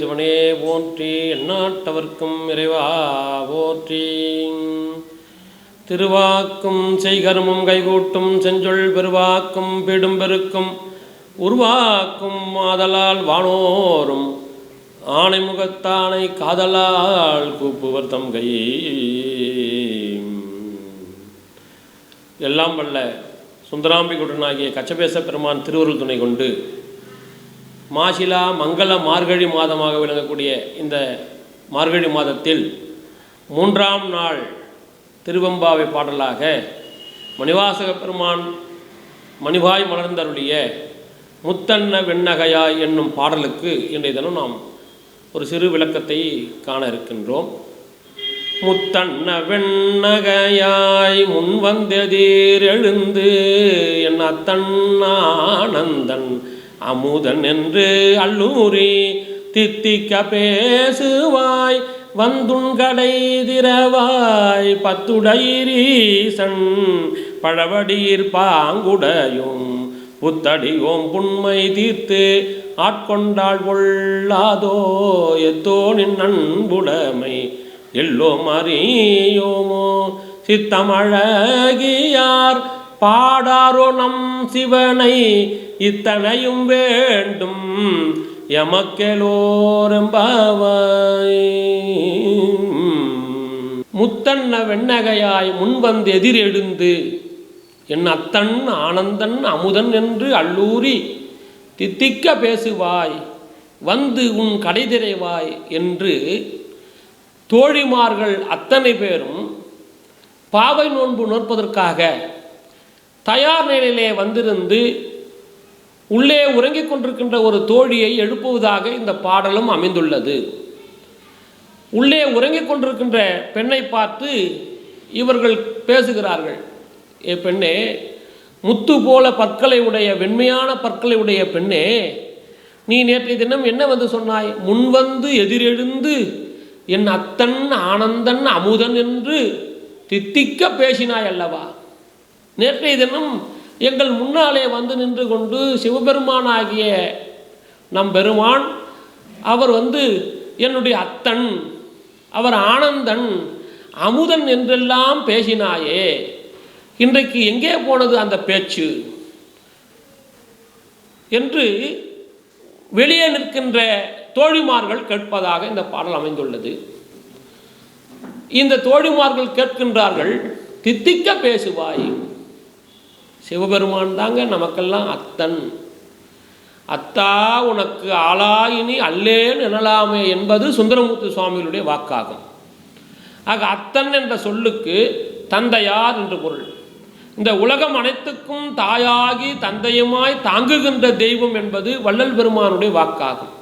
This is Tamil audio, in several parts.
சிவனே போற்றி எந்நாட்டவர்க்கும் இறைவா போற்றி. திருவாக்கும் செய்கருமும் கைகூட்டும் செஞ்சொல் பெருவாக்கும் பீடும் பெருக்கும் உருவாக்கும் ஆதலால் வானோரும் ஆணை முகத்தானை காதலால் கூப்புவர் தம் கை. எல்லாம் வல்ல சுந்தராம்பிகுடனாகிய கச்சபேச பெருமான் திருவருள் துணை கொண்டு மாசிலா மங்கள மார்கழி மாதமாக விளங்கக்கூடிய இந்த மார்கழி மாதத்தில் மூன்றாம் நாள் திருவெம்பாவை பாடலாக மணிவாசக பெருமான் மணிவாய் மலர்ந்தருடைய முத்தன்ன வெண்ணகையாய் என்னும் பாடலுக்கு இன்றைய தினம் நாம் ஒரு சிறு விளக்கத்தை காண இருக்கின்றோம். முத்தன்ன வெண்ணகையாய் முன் வந்ததீர் எழுந்து என் அத்தன்னானந்தன் அமுதன் என்று அல்லூரி தித்திக்க பேசுவாய் வந்துண்கடை திரவாய் பத்துடைரீசன் பத்துடையீசன் பழவடீர் பாங்குடையும் புத்தடியோம் புண்மை தீர்த்து ஆட்கொண்டாள் கொள்ளாதோ எத்தோனின் நண்புடைமை எல்லோம் அறியோமோ சித்தமழகியார் பாடாரோ நம் சிவனை இத்தனையும் வேண்டும் எமக்கெலோரெம்பாவாய். முத்தன்ன வெண்ணகையாய் முன்வந்து எதிரெழுந்து என் அத்தன் ஆனந்தன் அமுதன் என்று அல்லூரி தித்திக்க பேசுவாய் வந்து உன் கடைதிரைவாய் என்று தோழிமார்கள் அத்தனை பேரும் பாவை நோன்பு நோற்பதற்காக தயார் நிலையிலே வந்திருந்து உள்ளே உறங்கிக் கொண்டிருக்கின்ற ஒரு தோழியை எழுப்புவதாக இந்த பாடலும் அமைந்துள்ளது. உள்ளே உறங்கிக் கொண்டிருக்கின்ற பெண்ணை பார்த்து இவர்கள் பேசுகிறார்கள். ஏ பெண்ணே முத்து போல பற்களை உடைய வெண்மையான பற்களை உடைய பெண்ணே நீ நேற்றைய தினம் என்ன வந்து சொன்னாய்? முன்வந்து எதிரெழுந்து என் அத்தன் ஆனந்தன் அமுதன் என்று தித்திக்க பேசினாய் அல்லவா? நேற்றைய தினம் எங்கள் முன்னாலே வந்து நின்று கொண்டு சிவபெருமானாகிய நம் பெருமான் அவர் வந்து என்னுடைய அத்தன் அவர் ஆனந்தன் அமுதன் என்றெல்லாம் பேசினாயே. இன்றைக்கு எங்கே போனது அந்த பேச்சு? என்று வெளியே நிற்கின்ற தோழிமார்கள் கேட்பதாக இந்த பாடல் அமைந்துள்ளது. இந்த தோழிமார்கள் கேட்கின்றார்கள் தித்திக்க பேசுவாய். சிவபெருமான் தாங்க நமக்கெல்லாம் அத்தன். அத்தா உனக்கு ஆளாயினி அல்லேன் எனலாமே என்பது சுந்தரமூர்த்தி சுவாமிகளுடைய வாக்காகும். ஆக அத்தன் என்ற சொல்லுக்கு தந்தையார் என்று பொருள். இந்த உலகம் அனைத்துக்கும் தாயாகி தந்தையுமாய் தாங்குகின்ற தெய்வம் என்பது வள்ளல் பெருமானுடைய வாக்காகும்.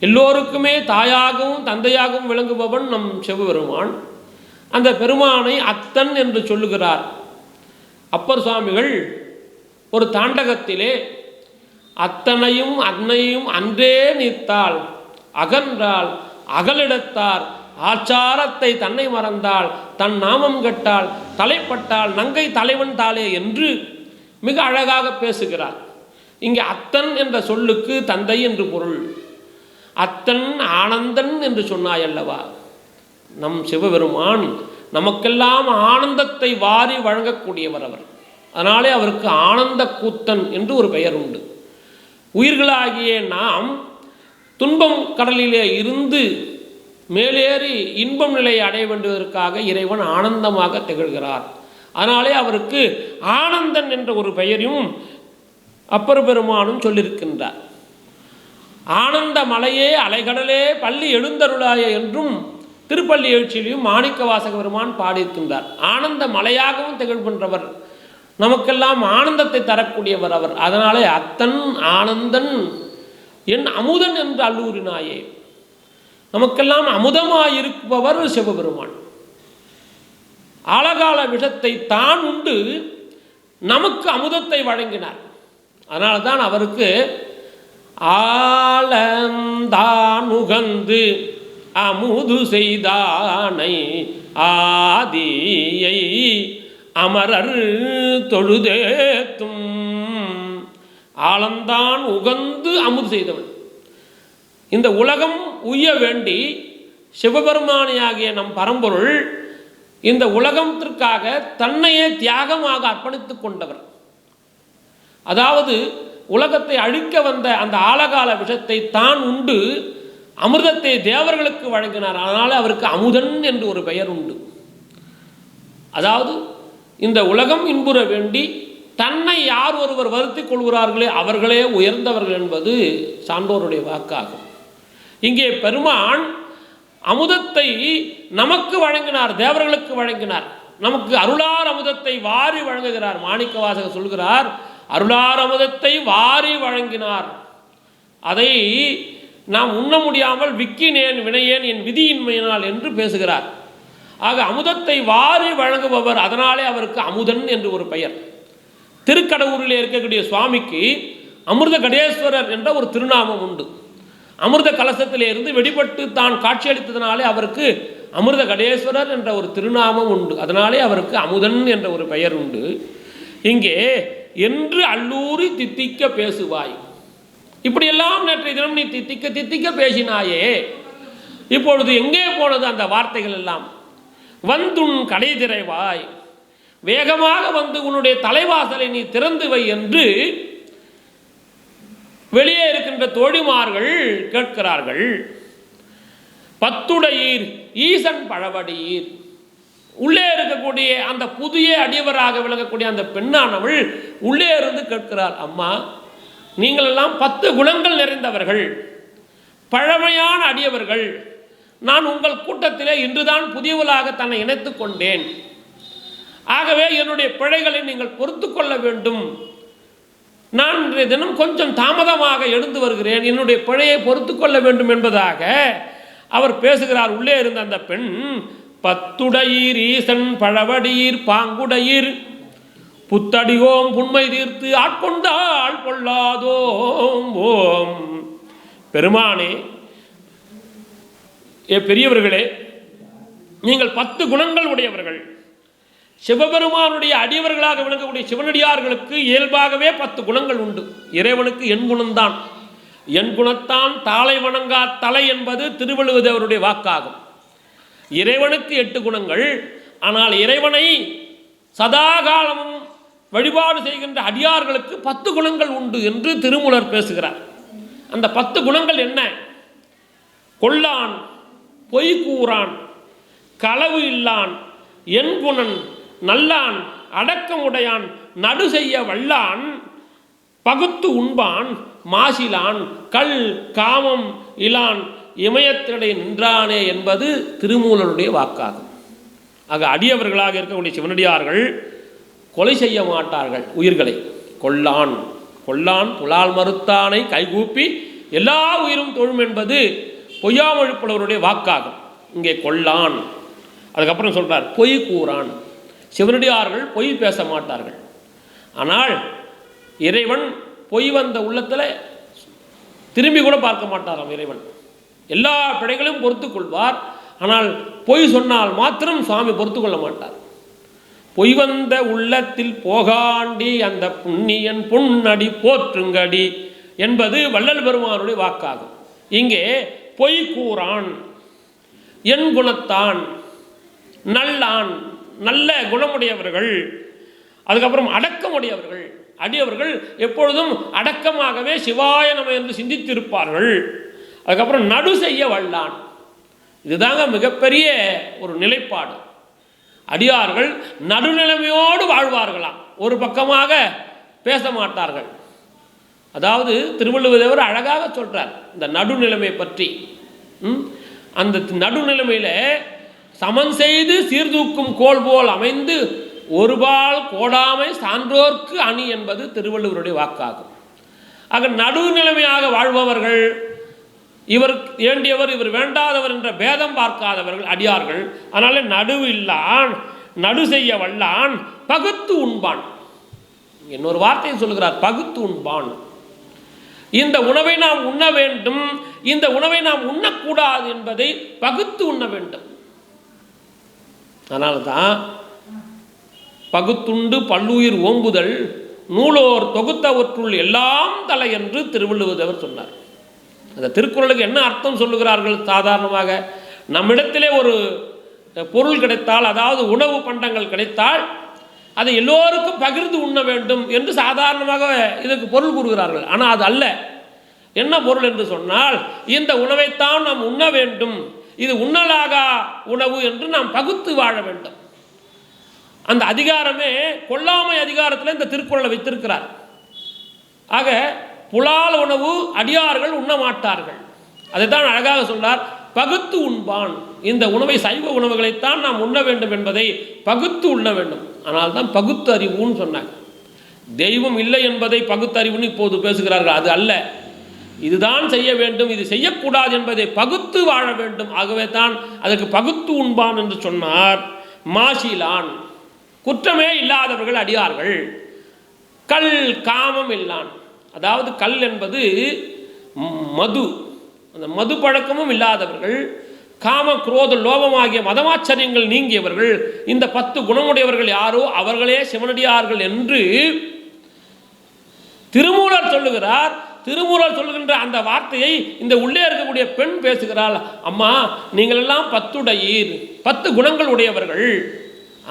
எல்லோருக்குமே தாயாகவும் தந்தையாகவும் விளங்குபவன் நம் சிவபெருமான். அந்த பெருமானை அத்தன் என்று சொல்லுகிறார். அப்பர் சுவாமிகள் ஒரு தாண்டகத்திலே அத்தனையும் அன்னையும் அன்றே நிற்த்தாள் அகன்றாள் அகலிடத்தார் ஆச்சாரத்தை தன்னை மறந்தாள் தன் நாமம் கெட்டாள் தலைப்பட்டாள் நங்கை தலைவன் தாளே என்று மிக அழகாக பேசுகிறார். இங்கே அத்தன் என்ற சொல்லுக்கு தந்தை என்று பொருள். அத்தன் ஆனந்தன் என்று சொன்னாய் அல்லவா நம் சிவபெருமான் நமக்கெல்லாம் ஆனந்தத்தை வாரி வழங்கக்கூடியவர் அவர். அதனாலே அவருக்கு ஆனந்த கூத்தன் என்று ஒரு பெயர் உண்டு உயிர்களாகிய நாம் துன்பம் கடலிலே இருந்து மேலேறி இன்பம் நிலையை அடைய வேண்டுவதற்காக இறைவன் ஆனந்தமாக திகழ்கிறார். அதனாலே அவருக்கு ஆனந்தன் என்ற ஒரு பெயரையும் அப்பர் பெருமானும் சொல்லியிருக்கின்றார். ஆனந்த மலையே அலைகடலே பள்ளி எழுந்தருளாய என்றும் திருப்பள்ளி எழுச்சியிலையும் மாணிக்க வாசக பெருமான் பாடியிருக்கின்றார். ஆனந்த மலையாகவும் திகழ்கின்றவர். நமக்கெல்லாம் ஆனந்தத்தை தரக்கூடியவர் அவர். அதனாலே அத்தன் ஆனந்தன் என் அமுதன் என்று அல்லூரினாயே நமக்கெல்லாம் அமுதமாயிருப்பவர் சிவபெருமான். ஆழகால விஷத்தை தான் உண்டு. நமக்கு அமுதத்தை வழங்கினார். அதனால தான் அவருக்கு ஆலந்தான் உகந்து அமுது செய்தானை ஆதியை அமரர் தொழுதேத்தும். ஆலந்தான் உகந்து அமுது செய்தவன். இந்த உலகம் உய்ய வேண்டி சிவபெருமானியாகிய நம் பரம்பொருள் இந்த உலகத்திற்காக தன்னையே தியாகமாக அர்ப்பணித்துக் கொண்டவர். அதாவது உலகத்தை அழிக்க வந்த அந்த ஆழகால விஷத்தை தான் உண்டு அமிர்தத்தை தேவர்களுக்கு வழங்கினார். அதனால் அவருக்கு அமுதன் என்று ஒரு பெயர் உண்டு. அதாவது இந்த உலகம் இன்புற வேண்டி தன்னை யார் ஒருவர் வருத்திக் கொள்கிறார்களே அவர்களே உயர்ந்தவர்கள் என்பது சான்றோருடைய வாக்காகும். இங்கே பெருமான் அமுதத்தை நமக்கு வழங்கினார் தேவர்களுக்கு வழங்கினார். நமக்கு அருளார் அமுதத்தை வாரி வழங்குகிறார். மாணிக்க வாசகர் சொல்கிறார் அருளார் அமுதத்தை வாரி வழங்கினார். அதை நாம் உண்ண முடியாமல் விக்கினேன் வினையேன் என் விதியின்மையினால் என்று பேசுகிறார். ஆக அமுதத்தை வாரி வழங்குபவர் அதனாலே அவருக்கு அமுதன் என்று ஒரு பெயர். திருக்கடவுரில் இருக்கக்கூடிய சுவாமிக்கு அமிர்த கடேஸ்வரர் என்ற ஒரு திருநாமம் உண்டு. அமிர்த கலசத்திலிருந்து வெடிபட்டு தான் காட்சியளித்ததினாலே அவருக்கு அமிர்த கடேஸ்வரர் என்ற ஒரு திருநாமம் உண்டு. அதனாலே அவருக்கு அமுதன் என்ற ஒரு பெயர் உண்டு. இங்கே என்று அல்லூரி தித்திக்க பேசுவாய். இப்படியெல்லாம் நேற்றைய தினம் நீ தித்திக்க தித்திக்க பேசினாயே. இப்பொழுது எங்கே போனது அந்த வார்த்தைகள் எல்லாம்? வந்துன் கடை திரைவாய் வேகமாக வந்து உன்னுடைய தலைவாசலை நீ திறந்து வை என்று வெளியே இருக்கின்ற தோழிமார்கள் கேட்கிறார்கள். பத்துடையீர் ஈசன் பழவடியீர். உள்ளே இருக்கக்கூடிய அந்த புதிய அடியவராக விளங்கக்கூடிய அந்த பெண்ணானவள் உள்ளே இருந்து கேட்கிறார் அம்மா நீங்களெல்லாம் பத்து குணங்கள் நிறைந்தவர்கள் பழமையான அடியவர்கள். நான் உங்கள் கூட்டத்திலே இன்றுதான் புதியவளாக தன்னை இணைத்துக் கொண்டேன். ஆகவே என்னுடைய பிழைகளை நீங்கள் பொறுத்து கொள்ள வேண்டும். நான் இன்றைய தினம் கொஞ்சம் தாமதமாக எழுந்து வருகிறேன். என்னுடைய பிழையை பொறுத்து கொள்ள வேண்டும் என்பதாக அவர் பேசுகிறார். உள்ளே இருந்த அந்த பெண் பத்துடையீர் ஈசன் பழவடீர் பாங்குடையீர் புத்தடியோம் புண்மை தீர்த்து ஆட்கொண்டால் கொள்ளாதோம் ஓம். பெருமானே ஏ பெரியவர்களே நீங்கள் பத்து குணங்கள் உடையவர்கள். சிவபெருமானுடைய அடியவர்களாக விளங்கக்கூடிய சிவனடியார்களுக்கு இயல்பாகவே பத்து குணங்கள் உண்டு. இறைவனுக்கு என் குணம்தான். என் குணத்தான் தாளை வணங்கா தலை என்பது திருவள்ளுவதேவருடைய வாக்காகும். இறைவனுக்கு எட்டு குணங்கள். ஆனால் இறைவனை சதாகாலமும் வழிபாடு செய்கின்ற அடியார்களுக்கு பத்து குணங்கள் உண்டு என்று திருமூலர் பேசுகிறார். அந்த பத்து குணங்கள் என்ன? கொல்லான் பொய் கூறான் களவு இல்லான் என்குணன் நல்லான் அடக்கமுடையான் நடு செய்ய வல்லான் பகுத்து உண்பான் மாசிலான் கல் காமம் இலான் இமயத்திடை நின்றானே என்பது திருமூலனுடைய வாக்காகும். ஆக அடியவர்களாக இருக்கக்கூடிய சிவனடியார்கள் கொலை செய்ய மாட்டார்கள் உயிர்களை. கொல்லான். கொல்லான் புலால் மறுத்தானை கைகூப்பி எல்லா உயிரும் தொழும் என்பது பொய்யாமொழிப்புலவருடைய வாக்காகும். இங்கே கொல்லான். அதுக்கப்புறம் சொல்கிறார் பொய் கூறான். சிவனடியார்கள் பொய் பேச மாட்டார்கள். ஆனால் இறைவன் பொய் வந்த உள்ளத்தில் திரும்பி கூட பார்க்க மாட்டாராம் இறைவன். எல்லா பிழைகளையும் பொறுத்து கொள்வார். ஆனால் பொய் சொன்னால் மாத்திரம் சுவாமி பொறுத்து கொள்ள மாட்டார். பொய் வந்த உள்ளத்தில் போகாண்டி அந்த புண்ணியன் பொன்னடி போற்றுங்கடி என்பது வள்ளல் பெருமானுடைய வாக்காகும். இங்கே பொய் கூறான் என் குணத்தான் நல்லான் நல்ல குணமுடையவர்கள் அதுக்கப்புறம் அடக்கமுடையவர்கள் அடியவர்கள் எப்பொழுதும் அடக்கமாகவே சிவாய நம என்று சிந்தித்திருப்பார்கள். அதுக்கப்புறம் நடு செய்ய வல்லான். இதுதாங்க மிகப்பெரிய ஒரு நிலைப்பாடு. அடியார்கள் நடுநிலைமையோடு வாழ்வார்களாம் ஒரு பக்கமாக பேச மாட்டார்கள். அதாவது திருவள்ளுவர் அழகாக சொல்றார் இந்த நடுநிலைமை பற்றி. ம்? அந்த நடுநிலைமையில் சமன் செய்து சீர்தூக்கும் கோல் போல் அமைந்து ஒருபால் கோடாமை சான்றோர்க்கு அணி என்பது திருவள்ளுவருடைய வாக்காகும். ஆக நடுநிலைமையாக வாழ்பவர்கள் இவர் வேண்டியவர் இவர் வேண்டாதவர் என்ற பேதம் பார்க்காதவர்கள் அடியார்கள். அதனால நடுவு இல்லான் நடு செய்ய வல்லான் பகுத்து உண்பான். இன்னொரு வார்த்தையை சொல்லுகிறார் பகுத்து உண்பான். இந்த உணவை நாம் உண்ண வேண்டும் இந்த உணவை நாம் உண்ணக்கூடாது என்பதை பகுத்து உண்ண வேண்டும். அதனால தான் பகுத்துண்டு பல்லுயிர் ஓம்புதல் நூலோர் தொகுத்தவற்றுள் எல்லாம் தலை என்று திருவள்ளுவதவர் சொன்னார். அந்த திருக்குறளுக்கு என்ன அர்த்தம் சொல்லுகிறார்கள்? சாதாரணமாக நம்மிடத்திலே ஒரு பொருள் கிடைத்தால் அதாவது உணவு பண்டங்கள் கிடைத்தால் அதை எல்லோருக்கும் பகிர்ந்து உண்ண வேண்டும் என்று சாதாரணமாக இதுக்கு பொருள் கூறுகிறார்கள். ஆனால் அது அல்ல. என்ன பொருள் என்று சொன்னால் இந்த உணவைத்தான் நாம் உண்ண வேண்டும். இது உண்ணலாகா உணவு என்று நாம் பகுத்து வாழ வேண்டும். அந்த அதிகாரமே கொல்லாமை அதிகாரத்தில் இந்த திருக்குறளை வைத்திருக்கிறார். ஆக புலால் உணவு அடியார்கள் உண்ண மாட்டார்கள். அதைத்தான் அழகாக சொன்னார் பகுத்து உண்பான். இந்த உணவை சைவ உணவுகளைத்தான் நாம் உண்ண வேண்டும் என்பதை பகுத்து உண்ண வேண்டும். ஆனால் தான் பகுத்து அறிவுன்னு சொன்னாங்க. தெய்வம் இல்லை என்பதை பகுத்தறிவுன்னு இப்போது பேசுகிறார்கள். அது அல்ல. இதுதான் செய்ய வேண்டும் இது செய்யக்கூடாது என்பதை பகுத்து வாழ வேண்டும். ஆகவே தான் அதற்கு பகுத்து உண்பான் என்று சொன்னார். மாசிலான். குற்றமே இல்லாதவர்கள் அடியார்கள். கல் காமம் இல்லான். அதாவது கல் என்பது மது. அந்த மது பழக்கமும் இல்லாதவர்கள் காம குரோத லோபம் ஆகிய மதமாச்சரியங்கள் நீங்கியவர்கள் இந்த பத்து குணமுடையவர்கள் யாரோ அவர்களே சிவனடியார்கள் என்று திருமூலர் சொல்லுகிறார். திருமூலர் சொல்லுகின்ற அந்த வார்த்தையை இந்த உள்ளே இருக்கக்கூடிய பெண் பேசுகிறாள். அம்மா நீங்கள் எல்லாம் பத்துடையீர் பத்து குணங்கள் உடையவர்கள்.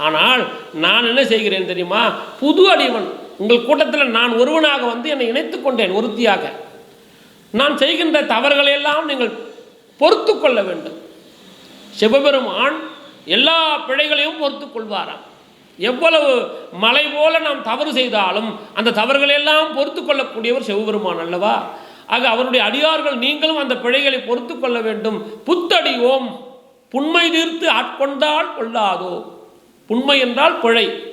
ஆனால் நான் என்ன செய்கிறேன் தெரியுமா? புது அடிவன் உங்கள் கூட்டத்தில் நான் ஒருவனாக வந்து என்னை இணைத்துக் கொண்டேன் ஒருத்தியாக. நான் செய்கின்ற தவறுகளை எல்லாம் நீங்கள் பொறுத்து கொள்ள வேண்டும். சிவபெருமான் எல்லா பிழைகளையும் பொறுத்து கொள்வாராம். எவ்வளவு மலை போல நாம் தவறு செய்தாலும் அந்த தவறுகளை எல்லாம் பொறுத்து கொள்ளக்கூடியவர் சிவபெருமான் அல்லவா? ஆக அவருடைய அடியார்கள் நீங்களும் அந்த பிழைகளை பொறுத்து கொள்ள வேண்டும். புத்தடியோம் புண்மை தீர்த்து ஆட்கொண்டால் கொள்ளாதோ. புண்மை என்றால் பிழை.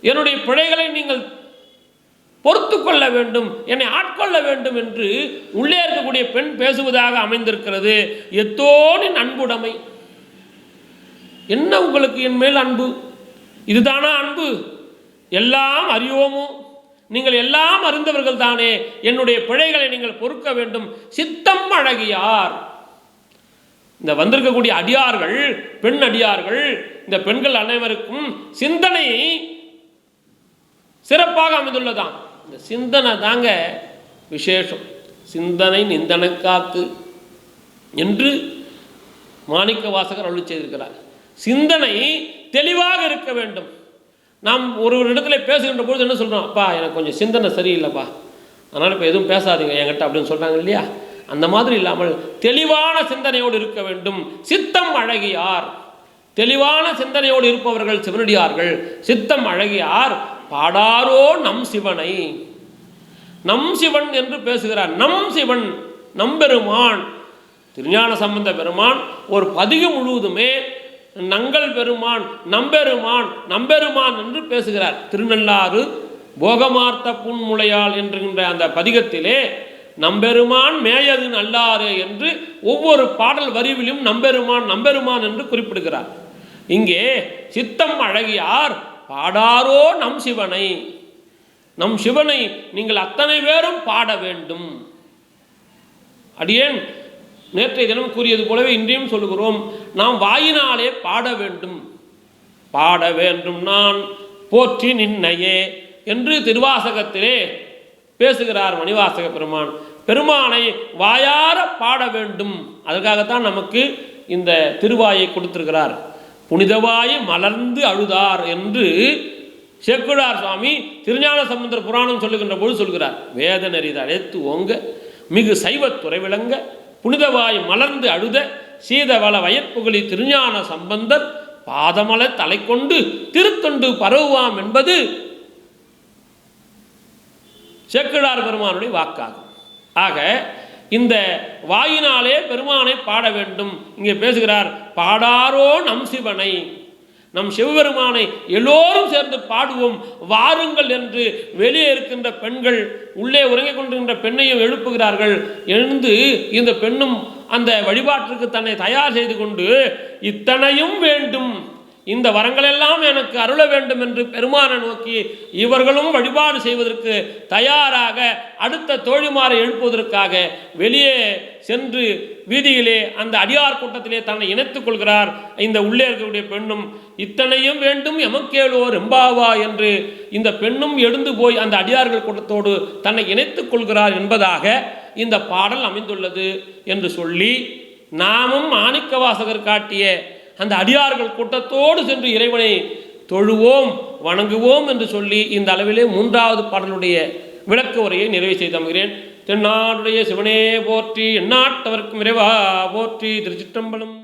என்னுடைய பிழைகளை நீங்கள் பொறுத்து கொள்ள வேண்டும் என்னை ஆட்கொள்ள வேண்டும் என்று உள்ளே இருக்கக்கூடிய பெண் பேசுவதாக அமைந்திருக்கிறது. எத்தோனின் அன்புடைமை. என்ன உங்களுக்கு என் மேல் அன்பு? இதுதானா அன்பு? எல்லாம் அறியோமோ நீங்கள் எல்லாம் அறிந்தவர்கள் தானே என்னுடைய பிழைகளை நீங்கள் பொறுக்க வேண்டும். சித்தம் அழகியார். இந்த வந்திருக்கக்கூடிய அடியார்கள் பெண் அடியார்கள் இந்த பெண்கள் அனைவருக்கும் சிந்தனை சிறப்பாக அமைந்துள்ளதான் இந்த சிந்தனை தாங்க விசேஷம். சிந்தனை நிந்தனை காத்து என்று மாணிக்க வாசகர் அருள் செய்திருக்கிறார். சிந்தனை தெளிவாக இருக்க வேண்டும். நாம் ஒரு ஒரு இடத்துல பேசுகின்ற பொழுது என்ன சொல்கிறோம் அப்பா எனக்கு கொஞ்சம் சிந்தனை சரியில்லைப்பா. அதனால் இப்போ எதுவும் பேசாதீங்க. என்கிட்ட அப்படின்னு சொல்கிறாங்க இல்லையா? அந்த மாதிரி இல்லாமல் தெளிவான சிந்தனையோடு இருக்க வேண்டும். சித்தம் அழகியார். தெளிவான சிந்தனையோடு இருப்பவர்கள் சிவனடியார்கள். சித்தம் அழகியார். பாடாரோ நம் சிவனை. நம் சிவன் என்று பேசுகிறார். நம் சிவன் நம்பெருமான் திருஞான சம்பந்த பெருமான் ஒரு பதிகம் முழுவதுமே நங்கள் பெருமான் நம்பெருமான் நம்பெருமான் என்று பேசுகிறார். திருநள்ளாறு போகமார்த்த புன்முளையால் என்கின்ற அந்த பதிகத்திலே நம்பெருமான் மேயது நல்லாறு என்று ஒவ்வொரு பாடல் வரிவிலும் நம்பெருமான் நம்பெருமான் என்று குறிப்பிடுகிறார். இங்கே சித்தம் அழகியார் பாடாரோ நம் சிவனை. நம் சிவனை நீங்கள் அத்தனை பேரும் பாட வேண்டும். அடியேன் நேற்றைய தினம் கூறியது போலவே இன்றையும் சொல்லுகிறோம் நாம் வாயினாலே பாட வேண்டும். பாட வேண்டும் நான் போற்றி நின்னையே என்று திருவாசகத்திலே பேசுகிறார் மணிவாசக பெருமான். பெருமானை வாயார பாட வேண்டும். அதற்காகத்தான் நமக்கு இந்த திருவாயை கொடுத்திருக்கிறார். புனிதவாய் மலர்ந்து அழுதார் என்று சேக்குழார் சுவாமி திருஞான சம்பந்தர் புராணம் சொல்லுகின்ற பொழுது சொல்கிறார். வேத நெறித அழைத்து ஓங்க மிகு சைவத்துறை விளங்க புனிதவாய் மலர்ந்து அழுத சீதவள வயற்புகழி திருஞான சம்பந்தர் பாதமல தலை கொண்டு திருத்தொண்டு பரவுவாம் என்பது சேக்கிழார் பெருமானுடைய வாக்காகும். ஆக இந்த வாயினாலே பெருமானை பாட வேண்டும். இங்கே பேசுகிறார் பாடாரோ நம் சிவனை நம் சிவபெருமானை எல்லோரும் சேர்ந்து பாடுவோம். வாருங்கள் என்று வெளியே இருக்கின்ற பெண்கள் உள்ளே உறங்கிக் கொண்டிருக்கின்ற பெண்ணையும் எழுப்புகிறார்கள். எழுந்து இந்த பெண்ணும் அந்த வழிபாட்டிற்கு தன்னை தயார் செய்து கொண்டு இத்தனையும் வேண்டும். இந்த வரங்களெல்லாம் எனக்கு அருள வேண்டும் என்று பெருமானை நோக்கி இவர்களும் வழிபாடு செய்வதற்கு தயாராக அடுத்த தோழிமாரை எழுப்புவதற்காக வெளியே சென்று வீதியிலே அந்த அடியார் கூட்டத்திலே தன்னை இணைத்துக் கொள்கிறார். இந்த உள்ளே இருக்கக்கூடிய பெண்ணும் இத்தனையும் வேண்டும் எமக்கேளோ ரெம்பாவா என்று இந்த பெண்ணும் எழுந்து போய் அந்த அடியார்கள் கூட்டத்தோடு தன்னை இணைத்துக் கொள்கிறார் என்பதாக இந்த பாடல் அமைந்துள்ளது என்று சொல்லி நாமும் மாணிக்கவாசகர் காட்டிய அந்த அடியார்கள் கூட்டத்தோடு சென்று இறைவனை தொழுவோம் வணங்குவோம் என்று சொல்லி இந்த அளவிலே மூன்றாவது பாடலுடைய விளக்க உரையை நிறைவு செய்து அமுகிறேன் தென்னாடுடைய சிவனே போற்றி எந்நாட்டவர்க்கும் இறைவா போற்றி திருச்சிற்றம்பலம்